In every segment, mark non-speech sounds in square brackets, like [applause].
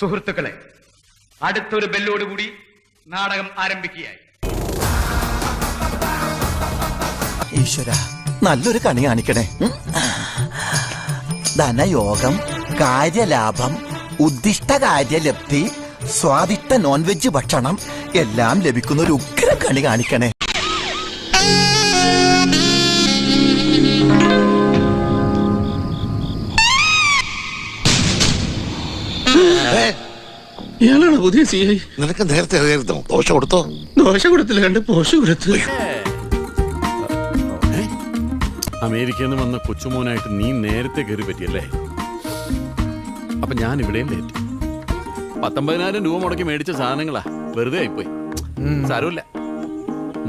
സുഹൃത്തുക്കളെ അടുത്തൊരു ബെല്ലോടുകൂടി നാടകം ആരംഭിക്കുകയായി. ഈശ്വര നല്ലൊരു കണി കാണിക്കണേ. ധനയോഗം കാര്യലാഭം ഉദ്ദിഷ്ട കാര്യലബ്ധി സ്വാദിഷ്ട നോൺ വെജ് ഭക്ഷണം എല്ലാം ലഭിക്കുന്ന ഒരു ഉഗ്ര കണി കാണിക്കണേ. ഇയാളാണ് പുതിയ സി ഐ നിനക്ക് നേരത്തെ അറിയായിരുന്നോ ദോശ കൊടുത്തോ? ദോശ കൊടുത്തില്ല കണ്ട് പോഷ കൊടുത്തു. അമേരിക്കയിൽ നിന്ന് വന്ന കൊച്ചുമോനായിട്ട് നീ നേരത്തെ കയറി പറ്റിയല്ലേ? അപ്പൊ ഞാൻ ഇവിടെയും ലേറ്റ് പത്തൊമ്പതിനായിരം രൂപ മുടക്കി മേടിച്ച സാധനങ്ങളാ. വെറുതെ ആയിപ്പോയി. സാരമില്ല.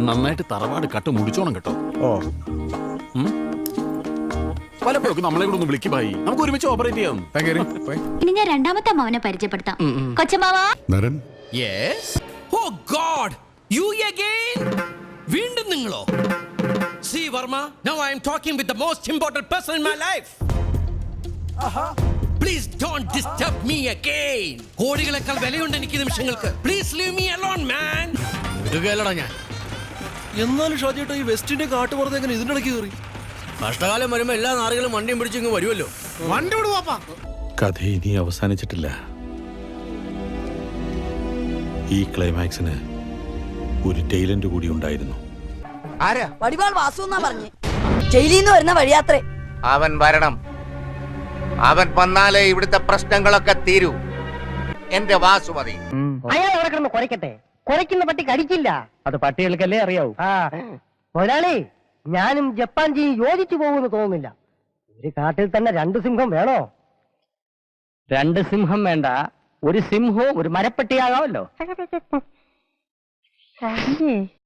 നന്നായിട്ട് തറവാട് കട്ട് മുടിച്ചോണം കേട്ടോ. ഉം? പലപ്പോഴും നമ്മളെ കൂടെ ഒന്ന് വിളിക്കുമായി നമുക്ക് ഒരുമിച്ച് ഓപ്പറേറ്റ് ചെയ്യാം. ഇനി ഞാൻ രണ്ടാമത്തെ അമ്മാവനെ പരിചയപ്പെടുത്താം. കൊച്ചമാവാ Naran. Oh God you again വീണ്ടും നിങ്ങളോ? C Varma now I'm talking with the most important person in my life please don't disturb me again കോടികളെക്കാൾ വിലയുണ്ട് എനിക്ക് നിമിഷങ്ങൾക്ക്. Please leave me alone man കേളടാ ഞാൻ. എന്നാലും ഷാജിയേട്ടാ ഈ വെസ്റ്റിന്റെ കാട്ടുപുറത്ത് എങ്ങനെ ഇതിന്റെ ഇടയ്ക്ക് കയറി? കഷ്ടകാലം വരുമ്പോ എല്ലാ നാറുകളും വണ്ടിയും പിടിച്ചിങ്ങ് വരുമല്ലോ കഥ ഇനി അവസാനിച്ചിട്ടില്ല. ഈ ക്ലൈമാക്സിന് ഒരു ടൈലന്റ് കൂടി ഉണ്ടായിരുന്നു. വടിവാൾ വാസു എന്നാ പറഞ്ഞു. ജയിലിൽ നിന്ന് വരുന്ന വഴിയാത്രേ. അവൻ വരണം. അവൻ വന്നാലേ ഇവിടുത്തെ പ്രശ്നങ്ങളൊക്കെ തീരൂ. എന്റെ വാസുമതി അയാൾ അവിടെ കിടന്ന് കുറയ്ക്കട്ടെ കുറയ്ക്കുന്ന പട്ടി കടിക്കില്ല അത് പട്ടികൾക്കല്ലേ അറിയാവൂ. ആ. മുതലാളി ഞാനും ജപ്പാൻ ജി യോജിച്ചു പോകുമെന്ന് തോന്നുന്നില്ല. ഒരു കാട്ടിൽ തന്നെ രണ്ട് സിംഹം വേണോ? രണ്ട് സിംഹം വേണ്ട. ഒരു സിംഹവും ഒരു മരപ്പട്ടിയാകാമല്ലോ. [laughs]